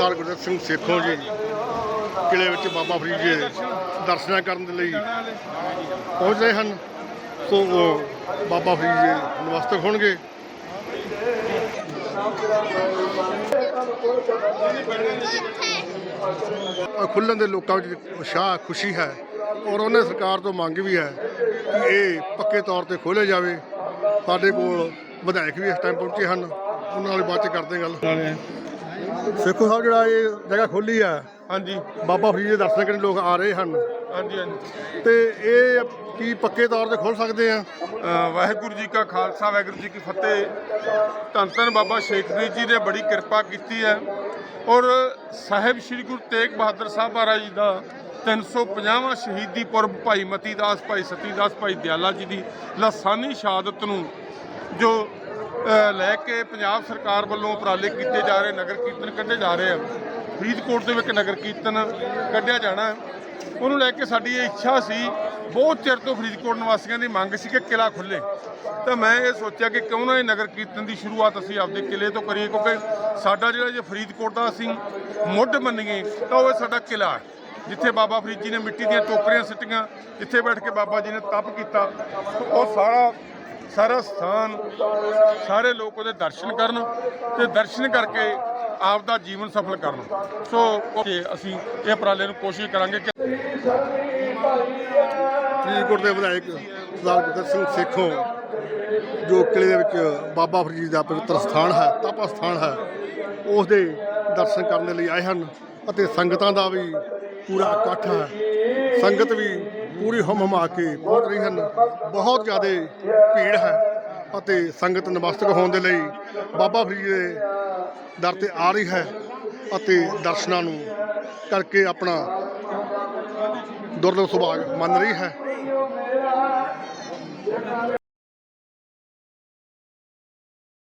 ਸਰਦਾਰ ਗੁਰਦੇਵ ਸਿੰਘ ਸੇਖੋਂ ਜੀ ਕਿਲੇ ਵਿੱਚ ਬਾਬਾ ਫਰੀਦ ਜੀ ਦੇ ਦਰਸ਼ਨਾਂ ਕਰਨ ਦੇ ਲਈ ਪਹੁੰਚ ਰਹੇ ਹਨ, ਸੋ ਉਹ ਬਾਬਾ ਫਰੀਦ ਜੀ ਨਮਸਤਕ ਹੋਣਗੇ। ਖੁੱਲਣ ਦੇ ਲੋਕਾਂ ਵਿੱਚ ਉਤਸ਼ਾਹ, ਖੁਸ਼ੀ ਹੈ ਔਰ ਉਹਨੇ ਸਰਕਾਰ ਤੋਂ ਮੰਗ ਵੀ ਹੈ ਕਿ ਇਹ ਪੱਕੇ ਤੌਰ ਤੇ ਖੋਲ੍ਹਿਆ ਜਾਵੇ। ਸਾਡੇ ਕੋਲ ਵਿਧਾਇਕ ਵੀ ਇਸ ਟਾਈਮ ਪਹੁੰਚੇ ਹਨ, ਉਹਨਾਂ ਨਾਲ ਬਾਅਦ ਚ ਕਰਦੇ ਗੱਲ। ਸੇਖੋ ਸਾਹਿਬ ਜਿਹੜਾ ਇਹ ਜਗ੍ਹਾ ਖੋਲੀ ਹੈ ਹਾਂਜੀ। ਬਾਬਾ ਫਰੀਦ ਦੇ ਦਰਸ਼ਨ ਕਰਨ ਲੋਕ ਆ ਰਹੇ ਹਨ। ਹਾਂਜੀ ਹਾਂਜੀ। ਤੇ ਇਹ ਕੀ ਪੱਕੇ ਤੌਰ ਤੇ ਖੋਲ ਸਕਦੇ ਆ? ਅ, ਵਾਹਿਗੁਰੂ ਜੀ ਕਾ ਖਾਲਸਾ ਵਾਹਿਗੁਰੂ ਜੀ ਕੀ ਫਤਿਹ। ਧੰਨ ਧੰਨ ਬਾਬਾ ਸ਼ੇਖ ਫਰੀਦ ਜੀ ਨੇ ਬੜੀ ਕਿਰਪਾ ਕੀਤੀ ਹੈ। ਔਰ ਸਾਹਿਬ ਸ੍ਰੀ ਗੁਰੂ ਤੇਗ ਬਹਾਦਰ ਸਾਹਿਬ ਮਹਾਰਾਜ ਜੀ ਦਾ 350ਵਾਂ ਸ਼ਹੀਦੀ ਪੁਰਬ ਭਾਈ ਮਤੀ ਦਾਸ ਭਾਈ ਸਤੀ ਦਾਸ ਭਾਈ ਦਿਆਲਾ ਜੀ ਦੀ ਲਾਸਾਨੀ ਸ਼ਹਾਦਤ ਨੂੰ ਜੋ ਲੈ ਕੇ ਪੰਜਾਬ ਸਰਕਾਰ ਵੱਲੋਂ ਉਪਰਾਲੇ ਕੀਤੇ ਜਾ ਰਹੇ, ਨਗਰ ਕੀਰਤਨ ਕੱਢੇ ਜਾ ਰਹੇ ਆ। ਫਰੀਦਕੋਟ ਦੇ ਵਿੱਚ ਨਗਰ ਕੀਰਤਨ ਕੱਢਿਆ ਜਾਣਾ। ਉਹਨੂੰ ਲੈ ਕੇ ਸਾਡੀ ਇਹ ਇੱਛਾ ਸੀ, ਬਹੁਤ ਚਿਰ ਤੋਂ ਫਰੀਦਕੋਟ ਨਿਵਾਸੀਆਂ ਦੀ ਮੰਗ ਸੀ ਕਿ ਕਿਲਾ ਖੁੱਲੇ ਤਾਂ ਮੈਂ ਇਹ ਸੋਚਿਆ ਕਿ ਕਿਉਂ ਨਾ ਇਹ ਨਗਰ ਕੀਰਤਨ ਦੀ ਸ਼ੁਰੂਆਤ ਅਸੀਂ ਆਪਦੇ ਕਿਲੇ ਤੋਂ ਕਰੀਏ, ਕਿਉਂਕਿ ਸਾਡਾ ਜਿਹੜਾ ਜੇ ਫਰੀਦਕੋਟ ਦਾ ਅਸੀਂ ਮੁੱਢ ਮੰਨੀਏ, ਤਾਂ ਉਹ ਸਾਡਾ ਕਿਲਾ ਹੈ। ਜਿੱਥੇ ਬਾਬਾ ਫਰੀਦ ਜੀ ਨੇ ਮਿੱਟੀ ਦੀਆਂ ਟੋਕਰੀਆਂ ਸਿੱਟੀਆਂ, ਜਿੱਥੇ ਬੈਠ ਕੇ ਬਾਬਾ ਜੀ ਨੇ ਤਪ ਕੀਤਾ, ਉਹ ਸਾਰਾ ਸਾਰਾ ਸਥਾਨ, ਸਾਰੇ ਲੋਕ ਉਹਦੇ ਦਰਸ਼ਨ ਕਰਨ ਤੇ ਦਰਸ਼ਨ ਕਰਕੇ ਆਪ ਦਾ ਜੀਵਨ ਸਫਲ ਕਰਨ। ਸੋ ਅਸੀਂ ਇਹ ਉਪਰਾਲੇ ਨੂੰ ਕੋਸ਼ਿਸ਼ ਕਰਾਂਗੇ ਕਿ ਫਰੀਦਕੋਟ ਦੇ ਵਿਧਾਇਕ ਸਰਦਾਰ ਗੁਰਦੇਵ ਸਿੰਘ ਸੇਖੋਂ, ਜੋ ਕਿਲੇ ਦੇ ਵਿੱਚ ਬਾਬਾ ਫਰੀਦ ਦਾ ਪਵਿੱਤਰ ਸਥਾਨ ਹੈ, ਤਪ ਸਥਾਨ ਹੈ, ਉਸ ਦੇ ਦਰਸ਼ਨ ਕਰਨ ਦੇ ਲਈ ਆਏ ਹਨ ਅਤੇ ਸੰਗਤਾਂ ਦਾ ਵੀ ਪੂਰਾ ਇਕੱਠ ਹੈ। ਸੰਗਤ ਵੀ ਪੂਰੀ ਹਮ ਹਮਾ ਕੇ ਪਹੁੰਚ ਰਹੀ ਹਨ। ਬਹੁਤ ਜ਼ਿਆਦਾ ਭੀੜ ਹੈ ਅਤੇ ਸੰਗਤ ਨਮਸਤਕ ਹੋਣ ਦੇ ਲਈ ਬਾਬਾ ਫਰੀਦ ਦੇ ਦਰ ਤੇ ਆ ਰਹੀ ਹੈ ਅਤੇ ਦਰਸ਼ਨਾਂ ਨੂੰ ਕਰਕੇ ਆਪਣਾ ਦੁਰਲਭ ਸੁਭਾਗ ਮੰਨ ਰਹੀ ਹੈ।